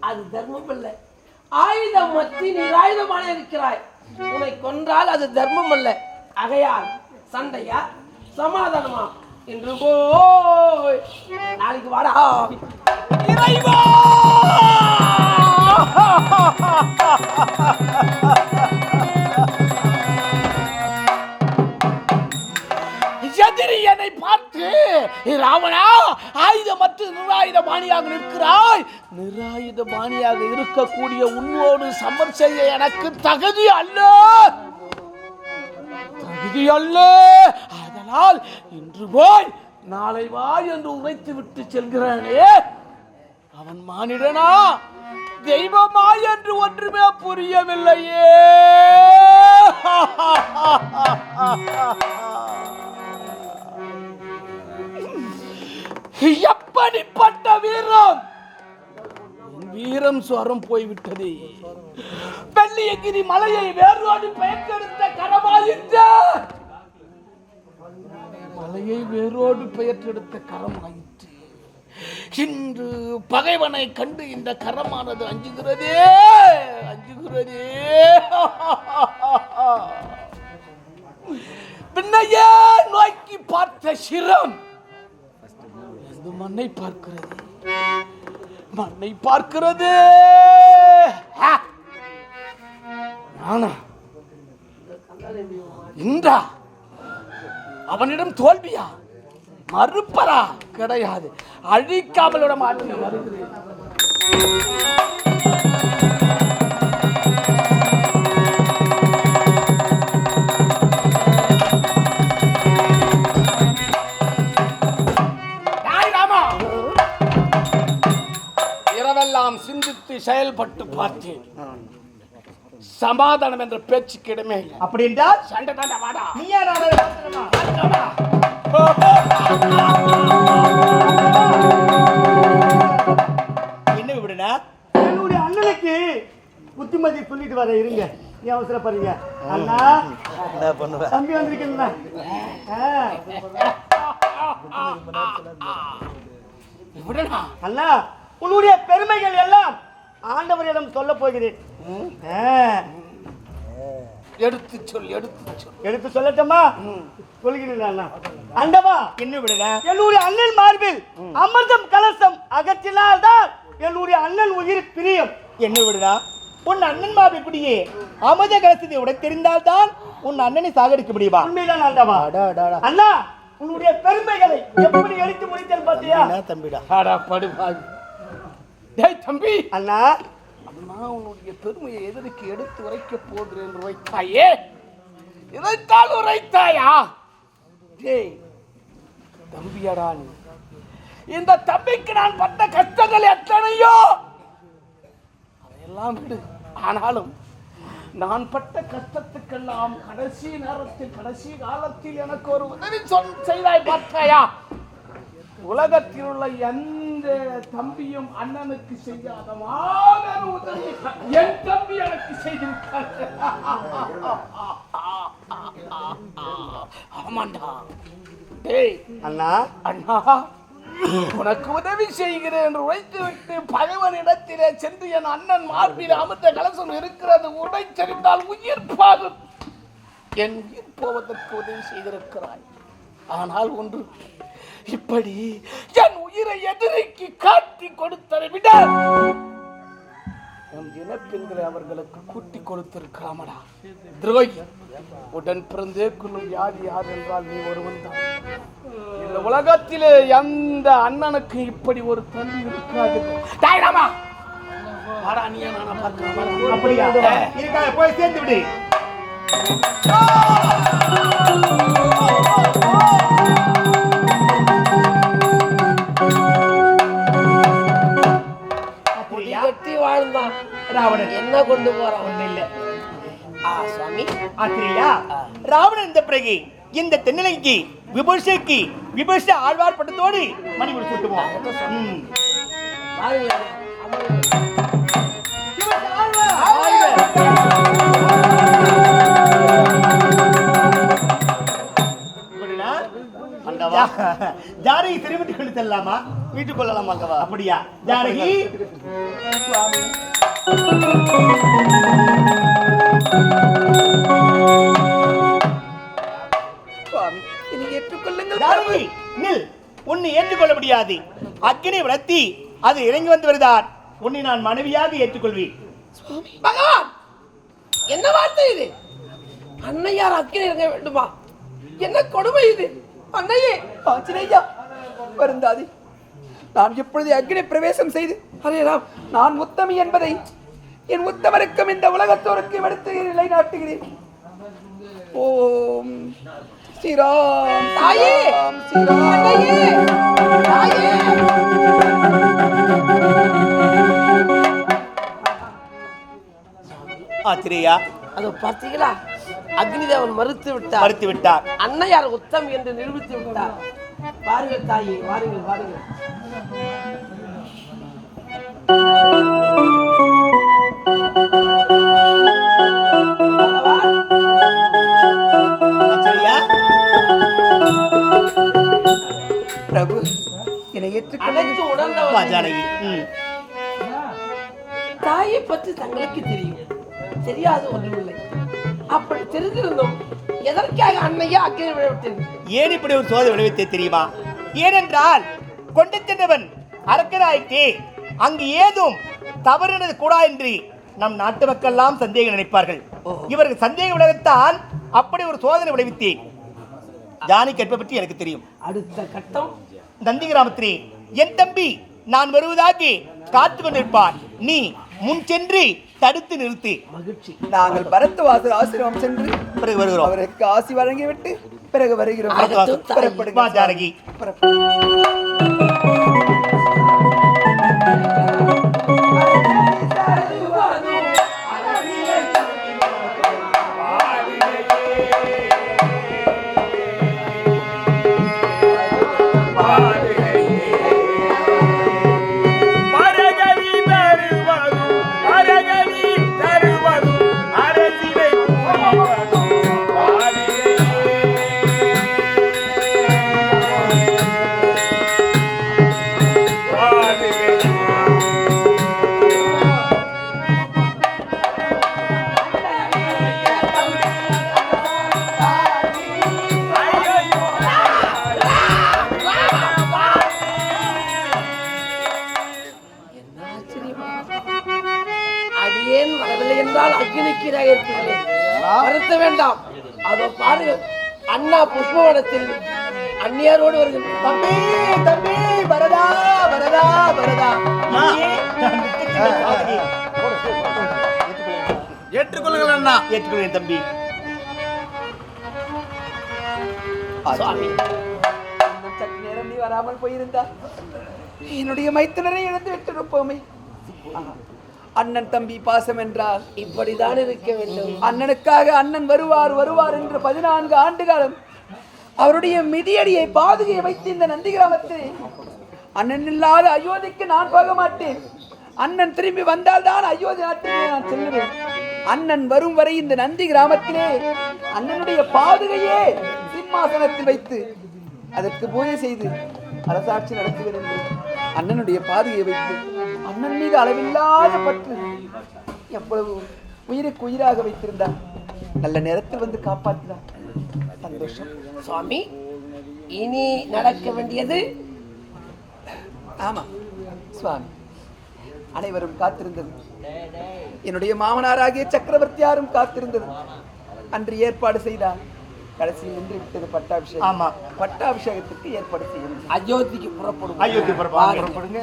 அது தர்மம் அல்ல. ஆயுதம் மத்தி நிராயுதமான இருக்கிறாய். உன்னை கொன்றால் அது தர்மம் அல்ல. அகையால் சண்டையா? சமாதானமா? என்று போய் நாளைக்கு வாடா. இறைவா! ராவணா ஆயுதமற்று நிராயுத பாணியாக நிற்கிறாய். நிராயுத பாணியாக இருக்கக்கூடிய உன்னோடு சமர் செய்ய எனக்கு தகுதி அல்ல. தகுதி அல்ல. அதனால் இன்று போய் நாளை வா என்று உரைத்து விட்டு செல்கிறானே. அவன் மானிடனா? தெய்வமா என்று ஒன்றுமே புரியவில்லையே. எப்படிப்பட்ட வீரம்? வீரம் சுவரம் போய்விட்டது. வெள்ளியகிரி மலையை வேரோடு பெயர்த்தெடுத்த கரமாயிற்று மலையை வேரோடு பெயர்த்தெடுத்த கரமாயிற்று இன்று பகைவனை கண்டு இந்த கரமானது அஞ்சுகிறதே அஞ்சுகிறதே. பின்னையே நோக்கி பார்த்த சிரம் அது மண்ணை பார்க்கிறது. மண்ணை பார்க்கிறது. நானா? இன்றா? அவனிடம் தோல்வியா? மறுப்பரா? கிடையாது. அழிக்காமல் மாற்றி மாட்டேன். வருகிறேன் சிந்தித்து செயல்பட்டு பார்த்தேன். சமாதானம் என்ற பேச்சுக்கு இடமே இல்லை. அப்படி என்றால் சண்டை தாண்டா வாடா. நீயா? என்ன விடுனா? என்னுடைய அண்ணனுக்கு புத்திமதி சொல்லிட்டு வர இருங்க. நீ அவசரப்படுறீங்க அண்ணா என்ன பண்ணுவ? தம்பி வந்திருக்கீங்களா விடடா. அண்ணா உன்னுடைய பெருமைகள் எல்லாம் ஆண்டவரிடம் சொல்ல போகிறேன். எடுத்து சொல் எடுத்து சொல். எடுத்து சொல்லட்டுமா? சொல்கிறேன் அண்டவா என்ன விடுன என்னுடைய அண்ணன் மார்பில் அமிர்தம் கலசம் அகற்றினால்தான் என்னுடைய அண்ணன் உயிர் பிரியம். என்ன விடுனா உன் அண்ணன் மார்பில் குடியே அமிர்த கலசத்தை உடை தெரிந்தால்தான் உன் அண்ணனை சாகடிக்க முடியுமா? உண்மைதான் ஆண்டவா அண்ணா உன்னுடைய பெருமைகளை எப்படி எடுத்து முடித்தல் பாத்தியா? தம்பிடா? படுபாய் டேய் தம்பி! அண்ணா! நான் உன்னுடைய பெருமையை எதற்கு எடுத்து உரைக்க போகிறேன் உரைத்தாயே? இதைத்தான் உரைத்தாயா? டேய் தம்பியடா நீ. இந்த தம்பிக்கு நான் பட்ட கஷ்டங்கள் எத்தனையோ? அதையெல்லாம் விடு. ஆனாலும் நான் பட்ட கஷ்டத்துக்கெல்லாம் கடைசி நேரத்தில் கடைசி காலத்தில் எனக்கு ஒரு உதவி சொல் செய்தாய் பார்த்தாயா? உலகத்தில் உள்ள எந்த தம்பியும் அண்ணனுக்கு செய்யாத மாபெரும் உதவி என் தம்பி எனக்கு செய்திருக்கார் ஆமாண்டா. டேய் அண்ணா. அண்ணா உனக்கு உதவி செய்கிறேன் என்று உழைத்து விட்டு பகைவனிடத்திலே சென்று என் அண்ணன் மார்பில் அமிர்த கலசம் இருக்கிறது. உடை செறிந்தால் உயிர் பாகும். என் உயிர் போவதற்கு உதவி செய்திருக்கிறாய். ஆனால் ஒன்று இப்படி என் உயிரை எதிரிக்கு காட்டி கொடுத்ததை விட நம் இனப்பெண்களை அவர்களுக்கு கூட்டி கொடுத்திருக்கலாமடா துரோகி உடன் பிறந்தே கொள்ளும் யார் யார் என்றால் நீ ஒருவன் தான். இந்த உலகத்திலே எந்த அண்ணனுக்கு இப்படி ஒரு தம்பி இருக்காது? டேய் ராமா! வாடா நீ நானா பார்க்கலாம் அப்படியா? போய் சேர்ந்து விடு. ராவணன் என்ன கொண்டு போறான்? ஒண்ணு இல்ல. ஆ சுவாமி. ஆத்திரியா ராவணன் இந்த பிறகு இந்த தென்னிலைக்கு விபூஷைக்கு விபூஷ ஆழ்வார் பட்டத்தோடு மணி முடிச்சு விட்டுவோம் ம். வாருங்க அமருங்க. இப்படினா, ஆண்டவா ஜா- ஜானகி திரும்பிட்டு கொண்டு செல்லலாமா? வீட்டுக்கு கொள்ளலாம் அப்படியா? ஜானகி! உன்னை ஏற்றுக்கொள்ள முடியாது. அக்கினி வளர்த்தி அது இறங்கி வந்து வருதான் உன்னை நான் மனைவியாக ஏற்றுக்கொள்வேன். பகவான்! என்ன வார்த்தை இது? அன்னையார் அக்கினி இறங்க வேண்டுமா? என்ன கொடுமை இது? அன்னையே ஆஞ்சநேயா வருந்தாதி. நான் இப்பொழுது அக்னி பிரவேசம் செய்து ஹரே ராம் நான் உத்தமி என்பதை என் உத்தமருக்கும் இந்த உலகத்தோருக்கும் எடுத்து நிலைநாட்டுகிறேன். ஓம் ஸ்ரீராம் தாயே! ஸ்ரீராம், ஆத்திரேயா? அதோ பார்த்தீங்களா? அக்னிதேவன் மறுத்து விட்டார். மறுத்து விட்டார். அன்னையார் உத்தம் என்று நிரூபித்து விட்டார். வாருங்கள் தாயே வாருங்கள் வாருங்கள். தாயை பற்றி தங்களுக்கு தெரியும். தெரியாது ஒன்றுமில்லை அப்படி தெரிந்திருந்தோம் எதற்காக அன்னையா அக்கினி விழவிட்டேன் ஏன் இப்படி ஒரு சோதனை விளைவித்தே தெரியுமா? ஏனென்றால் கொண்டு சென்றவன் அரக்கனாயிற்றே அங்கு ஏதும் தவறினது கூடா என்று நம் நாட்டு மக்கள் எல்லாம் சந்தேகம் நினைப்பார்கள். இவர்கள் சந்தேகம் விளைவித்தால் அப்படி ஒரு சோதனை விளைவித்தேன். ஜானி கற்பை பற்றி எனக்கு தெரியும். அடுத்த கட்டம். நந்தி கிராமத்திலே என் தம்பி நான் வருவதாக காத்து கொண்டிருப்பான் நீ முன் சென்று தடுத்து நிறுத்து. மகிழ்ச்சி. நாங்கள் பரத்வாசர் ஆசிரமம் சென்று பிறகு வருகிறோம். அவருக்கு ஆசி வழங்கிவிட்டு பிறகு வருகிறோம். புறப்படுங்க என்றால் இருக்கிறேன் வருத்த வேண்டாம். அதோ பாருங்கள் அண்ணா புஷ்பவனத்தில் அந்நியாரோடு வருகின்ற தம்பி தம்பி. ஏற்றுக்கொள்ளுங்கள் அண்ணா. ஏற்றுக்கொள்வேன் தம்பி. சுவாமி சற்று நேரம் நீ வராமல் போயிருந்தா என்னுடைய மைத்துனரை இழந்து விட்டிருப்போமே. அண்ணன் தம்பி பாசம் என்றால் இப்படிதான் இருக்க வேண்டும். அண்ணனுக்காக அண்ணன் வருவார் வருவார் என்று பதினான்கு ஆண்டு காலம் அவருடைய மிதியடியை பாதுகையை வைத்து இந்த நந்தி கிராமத்தில் அண்ணன் இல்லாத அயோத்திக்கு நான் போக மாட்டேன். அண்ணன் திரும்பி வந்தால்தான் அயோத்தி நாட்டுக்கு நான் செல்லுவேன். அண்ணன் வரும் வரை இந்த நந்தி கிராமத்திலே அண்ணனுடைய பாதுகையே சிம்மாசனத்தில் வைத்து அதற்கு பூஜை செய்து அரசாட்சி நடத்துவேன் என்று அண்ணனுடைய பாதுகையை வைத்து அண்ணன் மீது அளவில்லாத பற்று. எவ்வளவு உயிருக்கு உயிராக வைத்திருந்தார். நல்ல நேரத்தில் வந்து காப்பாற்றினார். சந்தோஷம். சுவாமி இனி நடக்க வேண்டியது? ஆமா சுவாமி அனைவரும் காத்திருந்தது. என்னுடைய மாமனாராகிய சக்கரவர்த்தியாரும் காத்திருந்தது. அன்று ஏற்பாடு செய்தார். கடைசியில் நின்று விட்டது பட்டாபிஷேகம். ஆமா. பட்டாபிஷேகத்துக்கு ஏற்பாடு செய்யணும். அயோத்திக்கு புறப்படும் அயோத்தி புறப்பா- புறப்படுங்க.